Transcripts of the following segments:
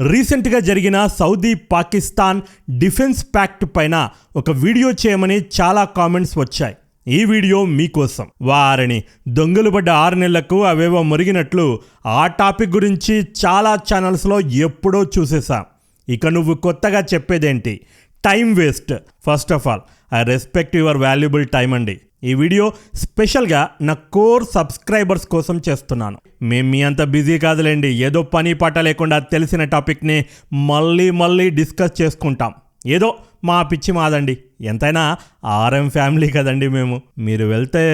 రీసెంట్గా జరిగిన Saudi Pakistan defence pact పైన ఒక వీడియో చేయమని చాలా కామెంట్స్ వచ్చాయి. ఈ వీడియో మీకోసం. వారిని దొంగలు పడ్డ ఆరు నెలలకు అవేవో మురిగినట్లు ఆ టాపిక్ గురించి చాలా ఛానల్స్లో ఎప్పుడో చూసేసాం ఇక నువ్వు కొత్తగా చెప్పేదేంటి? Time waste. First of all I respect your valuable time అండి. ఈ వీడియో స్పెషల్గా నా కోర్ సబ్స్క్రైబర్స్ కోసం చేస్తున్నాను. మేము మీ అంత బిజీ కాదులేండి. ఏదో పని పాట లేకుండా తెలిసిన టాపిక్ని మళ్ళీ మళ్ళీ డిస్కస్ చేసుకుంటాం. ఏదో మా పిచ్చి మాదండి. ఎంతైనా ఆర్ఎం ఫ్యామిలీ కదండి మేము. మీరు వెళ్తే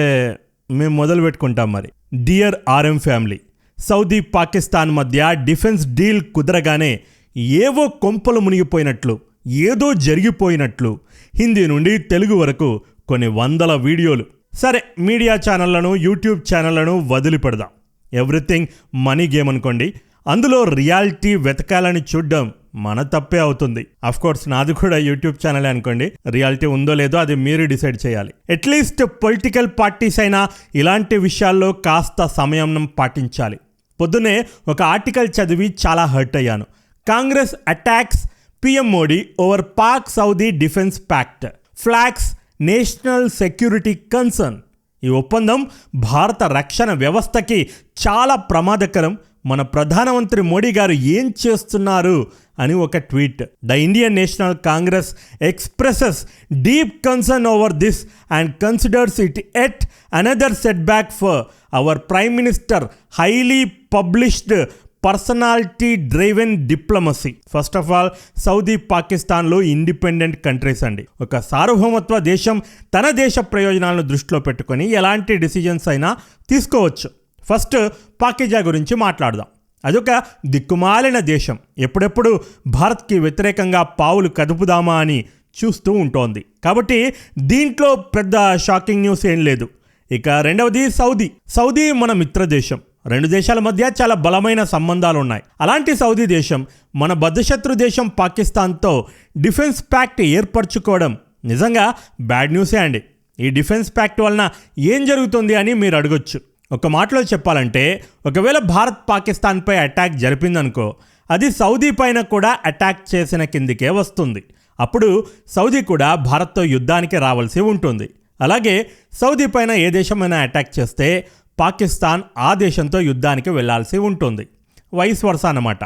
మేము మొదలు పెట్టుకుంటాం మరి. Dear RM family Saudi Pakistan మధ్య డిఫెన్స్ డీల్ కుదరగానే ఏవో కొంపలు మునిగిపోయినట్లు ఏదో జరిగిపోయినట్లు హిందీ నుండి తెలుగు వరకు కొన్ని వందల వీడియోలు. సరే మీడియా ఛానళ్ళను యూట్యూబ్ ఛానళ్ళను వదిలిపెడదాం. ఎవ్రీథింగ్ మనీ గేమ్ అనుకోండి. అందులో రియాలిటీ వెతకాలని చూడడం మన తప్పే అవుతుంది. కోర్స్ నాది కూడా యూట్యూబ్ ఛానలే అనుకోండి. రియాలిటీ ఉందో లేదో అది మీరు డిసైడ్ చేయాలి. అట్లీస్ట్ పొలిటికల్ పార్టీస్ అయినా ఇలాంటి విషయాల్లో కాస్త సమయం పాటించాలి. పొద్దునే ఒక ఆర్టికల్ చదివి చాలా హర్ట్ అయ్యాను. Congress attacks PM Modi over Pak Saudi defence pact flags national security concern. ఈ ఒప్పందం భారత రక్షణ వ్యవస్థకి చాలా ప్రమాదకరం. మన ప్రధానమంత్రి మోడీ గారు ఏం చేస్తున్నారు అని ఒక tweet. The Indian National Congress expresses deep concern over this and considers it at another set back for our prime minister highly published personality driven diplomacy. First of all Saudi పాకిస్తాన్లో ఇండిపెండెంట్ కంట్రీస్ అండి. ఒక సార్వభౌమత్వ దేశం తన దేశ ప్రయోజనాలను దృష్టిలో పెట్టుకొని ఎలాంటి డిసిజన్స్ అయినా తీసుకోవచ్చు. ఫస్ట్ పాకిజా గురించి మాట్లాడదాం. అదొక దిక్కుమాలిన దేశం. ఎప్పుడెప్పుడు భారత్కి వ్యతిరేకంగా పావులు కదుపుదామా అని చూస్తూ ఉంటోంది. కాబట్టి దీంట్లో పెద్ద షాకింగ్ న్యూస్ ఏం లేదు. ఇక రెండవది సౌదీ సౌదీ మన మిత్ర దేశం రెండు దేశాల మధ్య చాలా బలమైన సంబంధాలు ఉన్నాయి అలాంటి సౌదీ దేశం మన బద్ధశత్రు దేశం పాకిస్తాన్తో డిఫెన్స్ ప్యాక్ట్ ఏర్పరచుకోవడం నిజంగా బ్యాడ్ న్యూసే అండి. ఈ డిఫెన్స్ ప్యాక్ట్ వలన ఏం జరుగుతుంది అని మీరు అడగొచ్చు. ఒక మాటలో చెప్పాలంటే ఒకవేళ భారత్ పాకిస్తాన్పై అటాక్ జరిపిందనుకో అది సౌదీ పైన కూడా అటాక్ చేసిన కిందికే వస్తుంది. అప్పుడు సౌదీ కూడా భారత్తో యుద్ధానికి రావాల్సి ఉంటుంది. అలాగే సౌదీ పైన ఏ దేశమైనా అటాక్ చేస్తే పాకిస్తాన్ ఆ దేశంతో యుద్ధానికి వెళ్ళాల్సి ఉంటుంది. వైస్ వర్స అన్నమాట.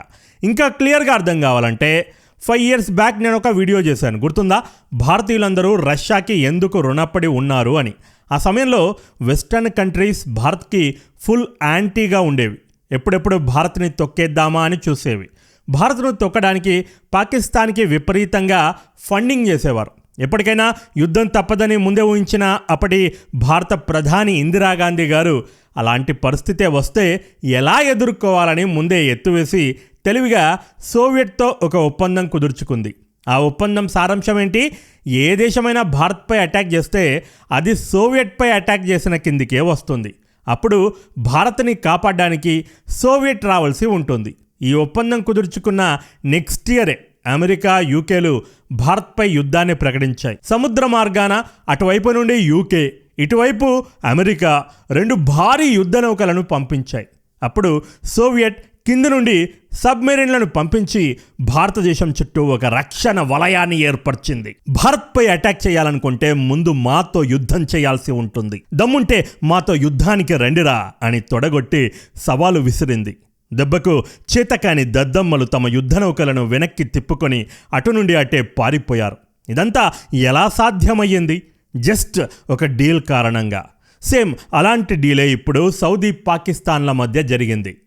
ఇంకా క్లియర్గా అర్థం కావాలంటే ఫైవ్ ఇయర్స్ బ్యాక్ నేను ఒక వీడియో చేశాను. గుర్తుందా? భారతీయులందరూ రష్యాకి ఎందుకు రుణపడి ఉన్నారు అని. ఆ సమయంలో వెస్టర్న్ కంట్రీస్ భారత్కి ఫుల్ యాంటీగా ఉండేవి. ఎప్పుడెప్పుడు భారత్ని తొక్కేద్దామా అని చూసేవి. భారత్ను తొక్కడానికి పాకిస్తాన్కి విపరీతంగా ఫండింగ్ చేసేవారు. ఎప్పటికైనా యుద్ధం తప్పదని ముందే ఊహించిన అప్పటి భారత ప్రధాని ఇందిరాగాంధీ గారు అలాంటి పరిస్థితే వస్తే ఎలా ఎదుర్కోవాలని ముందే ఎత్తువేసి తెలివిగా సోవియట్తో ఒక ఒప్పందం కుదుర్చుకుంది. ఆ ఒప్పందం సారాంశం ఏంటి? ఏ దేశమైనా భారత్పై అటాక్ చేస్తే అది సోవియట్పై అటాక్ చేసిన కిందికే వస్తుంది. అప్పుడు భారత్ని కాపాడడానికి సోవియట్ రావాల్సి ఉంటుంది. ఈ ఒప్పందం కుదుర్చుకున్న నెక్స్ట్ ఇయరే అమెరికా యూకేలు భారత్పై యుద్ధాన్ని ప్రకటించాయి. సముద్ర మార్గాన అటువైపు నుండి యూకే ఇటువైపు అమెరికా రెండు భారీ యుద్ధ నౌకలను పంపించాయి. అప్పుడు సోవియట్ కింద నుండి సబ్మెరీన్లను పంపించి భారతదేశం చుట్టూ ఒక రక్షణ వలయాన్ని ఏర్పరిచింది. భారత్పై అటాక్ చేయాలనుకుంటే ముందు మాతో యుద్ధం చేయాల్సి ఉంటుంది. దమ్ముంటే మాతో యుద్ధానికి రండిరా అని తొడగొట్టి సవాలు విసిరింది. దెబ్బకు చేతకాని దద్దమ్మలు తమ యుద్ధ నౌకలను వెనక్కి తిప్పుకొని అటు నుండి అటే పారిపోయారు. ఇదంతా ఎలా సాధ్యమయ్యింది? జస్ట్ ఒక డీల్ కారణంగా. సేమ్ అలాంటి డీలే ఇప్పుడు సౌదీ పాకిస్తాన్ల మధ్య జరిగింది.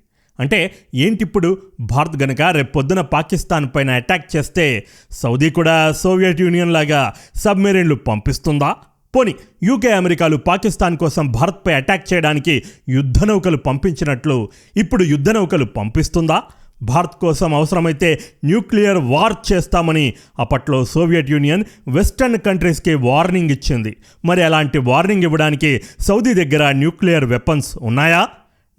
అంటే ఏంటిప్పుడు భారత్ గనక రేపు పొద్దున పాకిస్తాన్ పైన అటాక్ చేస్తే సౌదీ కూడా సోవియట్ యూనియన్ లాగా సబ్మెరీన్లు పంపిస్తుందా? పోని యూకే అమెరికాలు పాకిస్తాన్ కోసం భారత్పై అటాక్ చేయడానికి యుద్ధ నౌకలు పంపించినట్లు ఇప్పుడు యుద్ధ నౌకలు పంపిస్తుందా? భారత్ కోసం అవసరమైతే న్యూక్లియర్ వార్ చేస్తామని అప్పట్లో సోవియట్ యూనియన్ వెస్టర్న్ కంట్రీస్కి వార్నింగ్ ఇచ్చింది. మరి అలాంటి వార్నింగ్ ఇవ్వడానికి సౌదీ దగ్గర న్యూక్లియర్ వెపన్స్ ఉన్నాయా?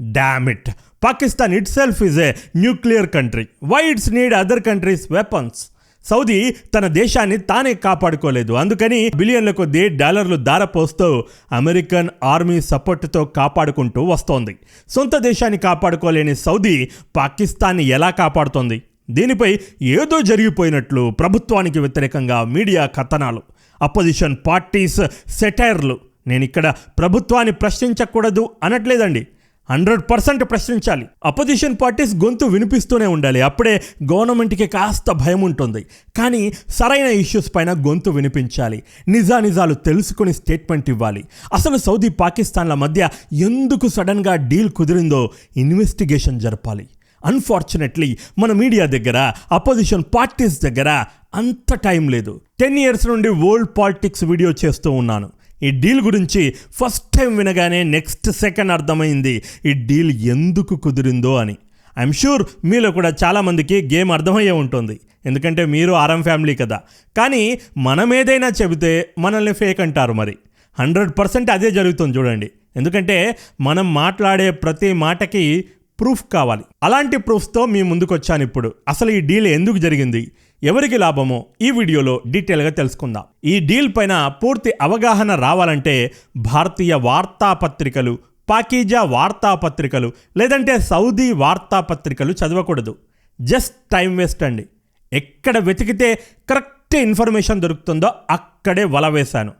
Dammit Pakistan itself is a nuclear country. Why its need other countries weapons? Saudi తన దేశాన్ని తానే కాపాడుకోలేదు. అందుకని బిలియన్ల కొద్దీ డాలర్లు దారపోస్తూ అమెరికన్ ఆర్మీ సపోర్టుతో కాపాడుకుంటూ వస్తోంది. సొంత దేశాన్ని కాపాడుకోలేని సౌదీ పాకిస్తాన్ని ఎలా కాపాడుతోంది? దీనిపై ఏదో జరిగిపోయినట్లు ప్రభుత్వానికి వ్యతిరేకంగా మీడియా కథనాలు. అపోజిషన్ పార్టీస్ సెటైర్లు. నేను ఇక్కడ ప్రభుత్వాన్ని ప్రశ్నించకూడదు అనట్లేదండి. హండ్రెడ్ పర్సెంట్ ప్రశ్నించాలి. అపోజిషన్ పార్టీస్ గొంతు వినిపిస్తూనే ఉండాలి. అప్పుడే గవర్నమెంట్కి కాస్త భయం ఉంటుంది. కానీ సరైన ఇష్యూస్ పైన గొంతు వినిపించాలి. నిజానిజాలు తెలుసుకుని స్టేట్మెంట్ ఇవ్వాలి. అసలు సౌదీ పాకిస్తాన్ల మధ్య ఎందుకు సడన్గా డీల్ కుదిరిందో ఇన్వెస్టిగేషన్ జరపాలి. అన్ఫార్చునేట్లీ మన మీడియా దగ్గర అపోజిషన్ పార్టీస్ దగ్గర అంత టైం లేదు. టెన్ ఇయర్స్ నుండి వరల్డ్ పాలిటిక్స్ వీడియో చేస్తూ ఉన్నాను. ఈ డీల్ గురించి ఫస్ట్ టైం వినగానే నెక్స్ట్ సెకండ్ అర్థమైంది. ఈ డీల్ ఎందుకు కుదిరిందో అని. ఐఎమ్ షూర్ మీలో కూడా చాలామందికి గేమ్ అర్థమయ్యే ఉంటుంది. ఎందుకంటే మీరు ఆరం ఫ్యామిలీ కదా. కానీ మనం ఏదైనా చెబితే మనల్ని ఫేక్ అంటారు మరి. హండ్రెడ్ పర్సెంట్ అదే జరుగుతుంది చూడండి. ఎందుకంటే మనం మాట్లాడే ప్రతి మాటకి ప్రూఫ్ కావాలి. అలాంటి ప్రూఫ్తో మీ ముందుకు వచ్చాను ఇప్పుడు. అసలు ఈ డీల్ ఎందుకు జరిగింది? ఎవరికి లాభమో ఈ వీడియోలో డీటెయిల్గా తెలుసుకుందాం. ఈ డీల్ పైన పూర్తి అవగాహన రావాలంటే భారతీయ వార్తాపత్రికలు పాకీజా వార్తాపత్రికలు లేదంటే సౌదీ వార్తాపత్రికలు చదవకూడదు. జస్ట్ టైం వేస్ట్ అండి. ఎక్కడ వెతికితే కరెక్ట్ ఇన్ఫర్మేషన్ దొరుకుతుందో అక్కడే వల వేశాను.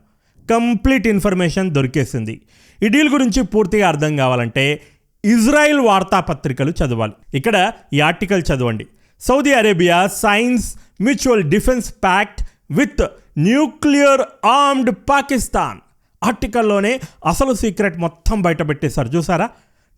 కంప్లీట్ ఇన్ఫర్మేషన్ దొరికేసింది. ఈ డీల్ గురించి పూర్తిగా అర్థం కావాలంటే ఇజ్రాయెల్ వార్తాపత్రికలు చదవాలి. ఇక్కడ ఈ ఆర్టికల్ చదవండి. Saudi Arabia signs mutual defence pact with nuclear armed Pakistan. ఆర్టికల్లోనే అసలు సీక్రెట్ మొత్తం బయట పెట్టేశారు చూసారా?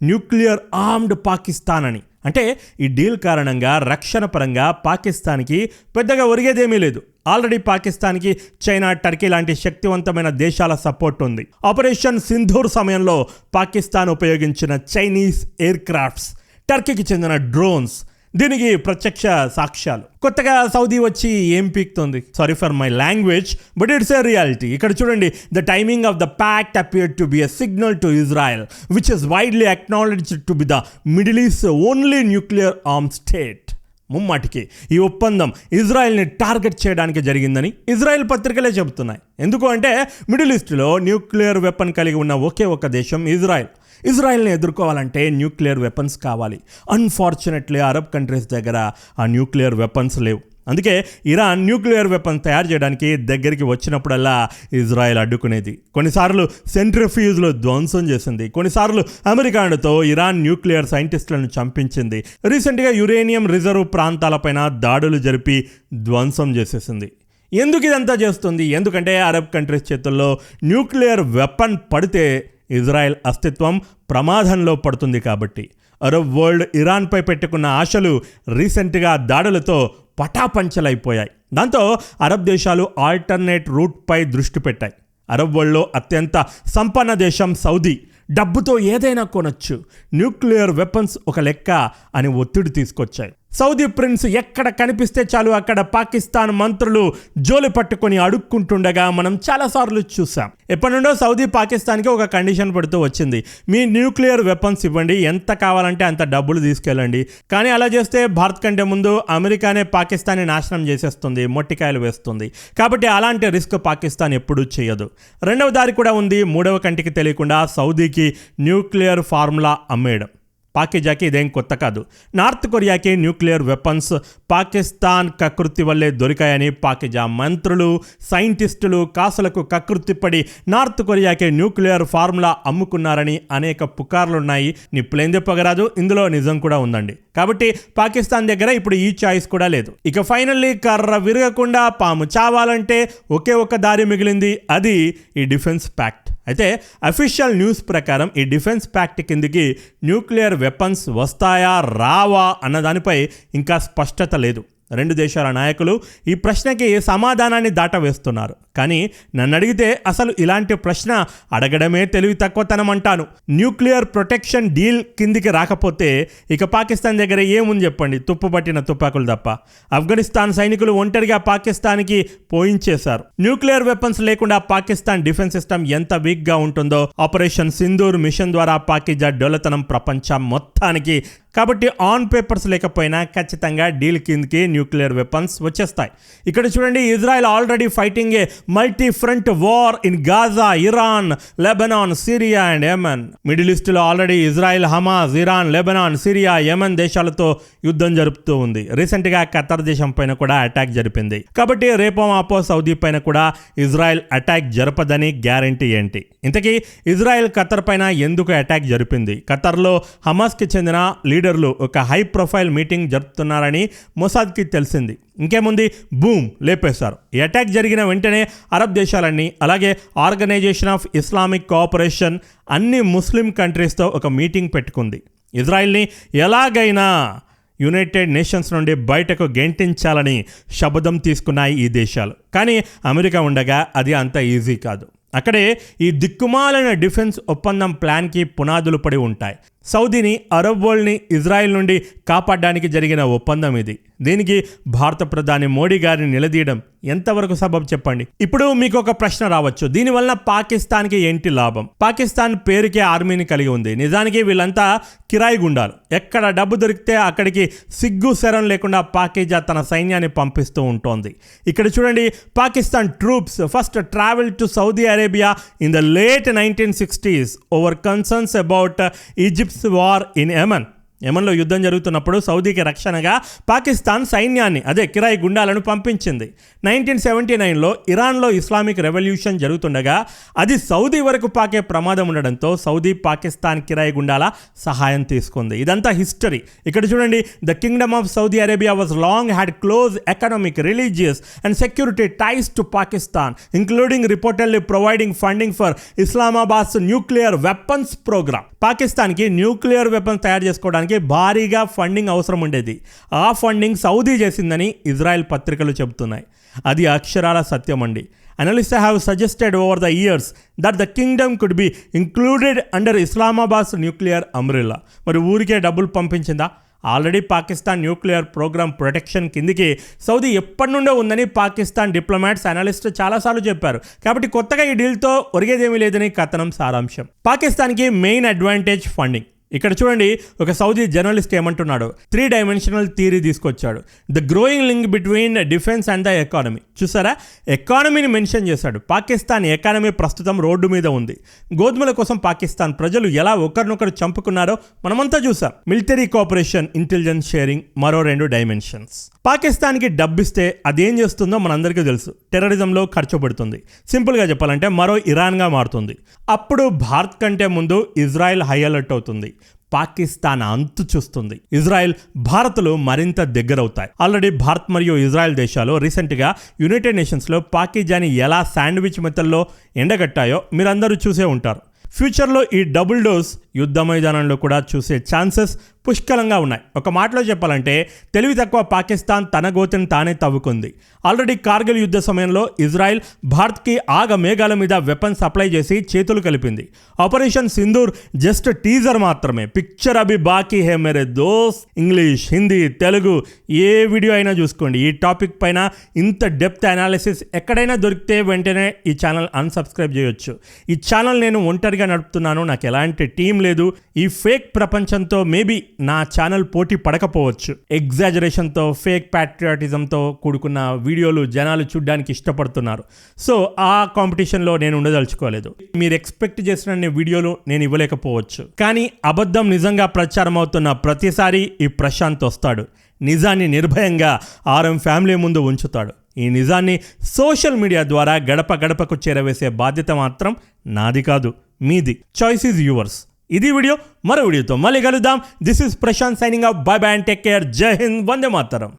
న్యూక్లియర్ ఆర్మ్డ్ పాకిస్తాన్ అని. అంటే ఈ డీల్ కారణంగా రక్షణ పరంగా పాకిస్తాన్కి పెద్దగా ఒరిగేదేమీ లేదు. ఆల్రెడీ పాకిస్తాన్కి చైనా టర్కీ లాంటి శక్తివంతమైన దేశాల సపోర్ట్ ఉంది. ఆపరేషన్ సింధూర్ సమయంలో పాకిస్తాన్ ఉపయోగించిన చైనీస్ ఎయిర్ క్రాఫ్ట్స్ టర్కీకి చెందిన డ్రోన్స్ దీనికి ప్రత్యక్ష సాక్ష్యాలు. కొత్తగా సౌదీ వచ్చి ఏం పీక్తుంది? Sorry for my language but it's a reality ఇక్కడ చూడండి the timing of the pact appear to be a signal to Israel which is widely acknowledge to be the Middle East only nuclear arm state ముమ్మాటికి ఈ ఒప్పందం ఇజ్రాయెల్ని target చేయడానికి జరిగిందని Israel పత్రికలే చెబుతున్నాయి. ఎందుకు అంటే మిడిల్ ఈస్ట్లో న్యూక్లియర్ వెపన్ కలిగి ఉన్న ఒకే ఒక దేశం ఇజ్రాయెల్. ఇజ్రాయెల్ని ఎదుర్కోవాలంటే న్యూక్లియర్ వెపన్స్ కావాలి. అన్ఫార్చునేట్లీ అరబ్ కంట్రీస్ దగ్గర ఆ న్యూక్లియర్ వెపన్స్ లేవు. అందుకే ఇరాన్ న్యూక్లియర్ వెపన్ తయారు చేయడానికి దగ్గరికి వచ్చినప్పుడల్లా ఇజ్రాయెల్ అడ్డుకునేది. కొన్నిసార్లు సెంట్రిఫ్యూజ్లో ధ్వంసం చేసింది. కొన్నిసార్లు అమెరికాతో ఇరాన్ న్యూక్లియర్ సైంటిస్టులను చంపించింది. రీసెంట్గా యురేనియం రిజర్వ్ ప్రాంతాలపైన దాడులు జరిపి ధ్వంసం చేసేసింది. ఎందుకు ఇదంతా చేస్తుంది? ఎందుకంటే అరబ్ కంట్రీస్ చేతుల్లో న్యూక్లియర్ వెపన్ పడితే ఇజ్రాయెల్ అస్తిత్వం ప్రమాదంలో పడుతుంది కాబట్టి. అరబ్ వరల్డ్ ఇరాన్పై పెట్టుకున్న ఆశలు రీసెంట్గా దాడులతో పటాపంచలైపోయాయి. దాంతో అరబ్ దేశాలు ఆల్టర్నేట్ రూట్పై దృష్టి పెట్టాయి. అరబ్ వరల్డ్లో అత్యంత సంపన్న దేశం సౌదీ. డబ్బుతో ఏదైనా కొనొచ్చు. న్యూక్లియర్ వెపన్స్ ఒక లెక్క అని ఒత్తిడి తీసుకొచ్చాయి. సౌదీ ప్రిన్స్ ఎక్కడ కనిపిస్తే చాలు అక్కడ పాకిస్తాన్ మంత్రులు జోలి పట్టుకొని అడుక్కుంటుండగా మనం చాలాసార్లు చూసాం. ఎప్పటి నుండో సౌదీ పాకిస్తాన్కి ఒక కండిషన్ పెడుతూ వచ్చింది. మీ న్యూక్లియర్ వెపన్స్ ఇవ్వండి ఎంత కావాలంటే అంత డబ్బులు తీసుకెళ్ళండి. కానీ అలా చేస్తే భారత్ కంటే ముందు అమెరికానే పాకిస్తాన్ని నాశనం చేసేస్తుంది మొట్టికాయలు వేస్తుంది. కాబట్టి అలాంటి రిస్క్ పాకిస్తాన్ ఎప్పుడూ చేయదు. రెండవ దారి కూడా ఉంది మూడవ కంటికి తెలియకుండా సౌదీకి న్యూక్లియర్ ఫార్ములా అమ్మేయడం. పాకిజాకి ఇదేం కొత్త కాదు. నార్త్ కొరియాకి న్యూక్లియర్ వెపన్స్ పాకిస్తాన్ కకృతి వల్లే దొరికాయని పాకిజా మంత్రులు సైంటిస్టులు కాసులకు కకృతిపడి నార్త్ కొరియాకి న్యూక్లియర్ ఫార్ములా అమ్ముకున్నారని అనేక పుకార్లున్నాయి. నిప్పులేం చెప్పగరాదు ఇందులో నిజం కూడా ఉందండి. కాబట్టి పాకిస్తాన్ దగ్గర ఇప్పుడు ఈ చాయిస్ కూడా లేదు. ఇక ఫైనల్లీ కర్ర విరగకుండా పాము చావాలంటే ఒకే ఒక దారి మిగిలింది అది ఈ డిఫెన్స్ ప్యాక్ట్. అయితే అఫీషియల్ న్యూస్ ప్రకారం ఈ డిఫెన్స్ ప్యాక్ట్ కిందికి న్యూక్లియర్ వెపన్స్ వస్తాయా రావా అన్న దానిపై ఇంకా స్పష్టత లేదు. రెండు దేశాల నాయకులు ఈ ప్రశ్నకి సమాధానాన్ని దాటవేస్తున్నారు. కానీ నన్ను అడిగితే అసలు ఇలాంటి ప్రశ్న అడగడమే తెలివి తక్కువతనం అంటాను. న్యూక్లియర్ ప్రొటెక్షన్ డీల్ కిందికి రాకపోతే ఇక పాకిస్తాన్ దగ్గర ఏముంది చెప్పండి? తుప్పుపట్టిన తుపాకులు తప్ప. ఆఫ్ఘనిస్తాన్ సైనికులు ఒంటరిగా పాకిస్తాన్కి పోయించేశారు. న్యూక్లియర్ వెపన్స్ లేకుండా పాకిస్తాన్ డిఫెన్స్ సిస్టమ్ ఎంత వీక్గా ఉంటుందో ఆపరేషన్ సింధూర్ మిషన్ ద్వారా పాకిజా డొలతనం ప్రపంచం మొత్తానికి కాబట్టి ఆన్ పేపర్స్ లేకపోయినా ఖచ్చితంగా డీల్ కిందకి న్యూక్లియర్ వెపన్స్ వచ్చేస్తాయి. ఇక్కడ చూడండి Israel already fighting a multi front war in Gaza Iran Lebanon Syria and Yemen Middle ఈస్ట్లో already Israel Hamas Iran Lebanon Syria Yemen దేశాలతో యుద్ధం జరుపుతూ ఉంది. రీసెంట్గా ఖతర్ దేశం పైన కూడా అటాక్ జరిపింది. కాబట్టి రేపో మాపో సౌదీ పైన కూడా ఇజ్రాయెల్ అటాక్ జరపదని గ్యారంటీ ఏంటి? ఇంతకీ ఇజ్రాయెల్ ఖతర్ పైన ఎందుకు అటాక్ జరిపింది? ఖతర్లో హమాస్కి చెందిన లీడర్ లీడర్లు ఒక హై ప్రొఫైల్ మీటింగ్ జరుపుతున్నారని మొసాద్కి తెలిసింది. ఇంకేముంది? బూమ్! లేపేశారు. ఈ అటాక్ జరిగిన వెంటనే అరబ్ దేశాలన్నీ అలాగే ఆర్గనైజేషన్ ఆఫ్ ఇస్లామిక్ కోఆపరేషన్ అన్ని ముస్లిం కంట్రీస్తో ఒక మీటింగ్ పెట్టుకుంది. ఇజ్రాయిల్ని ఎలాగైనా యునైటెడ్ నేషన్స్ నుండి బయటకు గెంటించాలని శబదం తీసుకున్నాయి ఈ దేశాలు. కానీ అమెరికా ఉండగా అది అంత ఈజీ కాదు. అక్కడే ఈ దిక్కుమాలైన డిఫెన్స్ ఒప్పందం ప్లాన్కి పునాదులు పడి ఉంటాయి. సౌదీని అరబ్ వరల్డ్ని ఇజ్రాయెల్ నుండి కాపాడడానికి జరిగిన ఒప్పందం ఇది. దీనికి భారత ప్రధాని మోడీ గారిని నిలదీయడం ఎంతవరకు సబబ్ చెప్పండి? ఇప్పుడు మీకు ఒక ప్రశ్న రావచ్చు. దీనివల్ల పాకిస్తాన్కి ఏంటి లాభం? పాకిస్తాన్ పేరుకే ఆర్మీని కలిగి ఉంది. నిజానికి వీళ్ళంతా కిరాయి గుండాలు. ఎక్కడ డబ్బు దొరికితే అక్కడికి సిగ్గు శరం లేకుండా పాకిజా తన సైన్యాన్ని పంపిస్తూ ఉంటోంది. ఇక్కడ చూడండి Pakistan troops first travel to Saudi Arabia in the late nineteen sixties. Over concerns about Egypt Egypt's war in Yemen యమన్లో యుద్ధం జరుగుతున్నప్పుడు సౌదీకి రక్షణగా పాకిస్తాన్ సైన్యాన్ని అదే కిరాయి గుండాలను పంపించింది. నైన్టీన్ సెవెంటీ నైన్లో ఇరాన్లో ఇస్లామిక్ రెవల్యూషన్ జరుగుతుండగా అది సౌదీ వరకు పాకే ప్రమాదం ఉండడంతో సౌదీ పాకిస్తాన్ కిరాయి గుండాల సహాయం తీసుకుంది. ఇదంతా హిస్టరీ. ఇక్కడ చూడండి the kingdom of Saudi Arabia was long had close economic religious and security ties to Pakistan including reportedly providing funding for Islamabad nuclear weapons program. పాకిస్తాన్కి న్యూక్లియర్ వెపన్స్ తయారు చేసుకోవడానికి భారీగా ఫండింగ్ అవసరం ఉండేది. ఆ ఫండింగ్ సౌదీ చేసిందని ఇజ్రాయెల్ పత్రికలు చెబుతున్నాయి. అది అక్షరాల సత్యం అండి. Analyst have suggested over the years that the kingdom could be included under Islamabad nuclear umbrella మరి ఊరికే డబ్బులు పంపించిందా? Already Pakistan nuclear program protection కిందికి సౌదీ ఎప్పటి నుండో ఉందని పాకిస్తాన్ డిప్లొమాట్స్ అనలిస్ట్ చాలాసార్లు చెప్పారు. కాబట్టి కొత్తగా ఈ డీల్తో ఒరిగేదేమీ లేదని కథనం సారాంశం. పాకిస్తాన్కి మెయిన్ అడ్వాంటేజ్ ఫండింగ్ ఇక్కడ చూడండి ఒక సౌదీ జర్నలిస్ట్ ఏమంటున్నాడు? త్రీ డైమెన్షనల్ థియరీ తీసుకొచ్చాడు. The growing link between defence and the economy. చూసారా? ఎకానమీని మెన్షన్ చేశాడు. పాకిస్తాన్ ఎకానమీ ప్రస్తుతం రోడ్డు మీద ఉంది. గోధుమల కోసం పాకిస్తాన్ ప్రజలు ఎలా ఒకరినొకరు చంపుకున్నారో మనమంతా చూసాం. మిలిటరీ కోఆపరేషన్ ఇంటెలిజెన్స్ షేరింగ్ మరో రెండు డైమెన్షన్స్. పాకిస్తాన్కి డబ్బిస్తే అదేం చేస్తుందో మనందరికీ తెలుసు. టెర్రరిజంలో ఖర్చు పెడుతుంది సింపుల్గా చెప్పాలంటే మరో ఇరాన్గా మారుతుంది. అప్పుడు భారత్ కంటే ముందు ఇజ్రాయెల్ హై అలర్ట్ అవుతుంది. పాకిస్తాన్ అంతు చూస్తుంది. ఇజ్రాయెల్ భారత్లు మరింత దగ్గరవుతాయి. ఆల్రెడీ భారత్ మరియు ఇజ్రాయెల్ దేశాలు రీసెంట్గా యునైటెడ్ నేషన్స్లో పాకిజాని ఎలా శాండ్విచ్ మెత్తల్లో ఎండగట్టాయో మీరందరూ చూసే ఉంటారు. ఫ్యూచర్లో ఈ డబుల్ డోస్ యుద్ధ మైదానంలో కూడా చూసే ఛాన్సెస్ పుష్కలంగా ఉన్నాయి. ఒక మాటలో చెప్పాలంటే తెలివి తక్కువ పాకిస్తాన్ తన గోతిని తానే తవ్వుకుంది. ఆల్రెడీ కార్గిల్ యుద్ధ సమయంలో ఇజ్రాయెల్ భారత్కి ఆగ మేఘాల మీద వెపన్ సప్లై చేసి చేతులు కలిపింది. ఆపరేషన్ సింధూర్ జస్ట్ టీజర్ మాత్రమే. పిక్చర్ అభి బాకీ హే మేరే దోస్ ఇంగ్లీష్ హిందీ తెలుగు ఏ వీడియో అయినా చూసుకోండి. ఈ టాపిక్ పైన ఇంత డెప్త్ అనాలిసిస్ ఎక్కడైనా దొరికితే వెంటనే ఈ ఛానల్ అన్సబ్స్క్రైబ్ చేయొచ్చు. ఈ ఛానల్ నేను ఒంటరిగా నడుపుతున్నాను. నాకు ఎలాంటి టీం లేదు. ఈ ఫేక్ ప్రపంచంతో మేబీ నా ఛానల్ పోటీ పడకపోవచ్చు. ఎగ్జాజరేషన్తో ఫేక్ ప్యాట్రియాటిజంతో కూడుకున్న వీడియోలు జనాలు చూడడానికి ఇష్టపడుతున్నారు. సో ఆ కాంపిటీషన్లో నేను ఉండదలుచుకోలేదు. మీరు ఎక్స్పెక్ట్ చేసిన వీడియోలు నేను ఇవ్వలేకపోవచ్చు. కానీ అబద్ధం నిజంగా ప్రచారం అవుతున్న ప్రతిసారి ఈ ప్రశాంత్ వస్తాడు. నిజాన్ని నిర్భయంగా ఆర్ఎం ఫ్యామిలీ ముందు ఉంచుతాడు. ఈ నిజాన్ని సోషల్ మీడియా ద్వారా గడప గడపకు చేరవేసే బాధ్యత మాత్రం నాది కాదు మీది. Choice is yours. ఇది వీడియో మరో వీడియోతో మళ్ళీ కలుద్దాం. This is Prashant signing off bye bye and take care Jai Hind Vande Mataram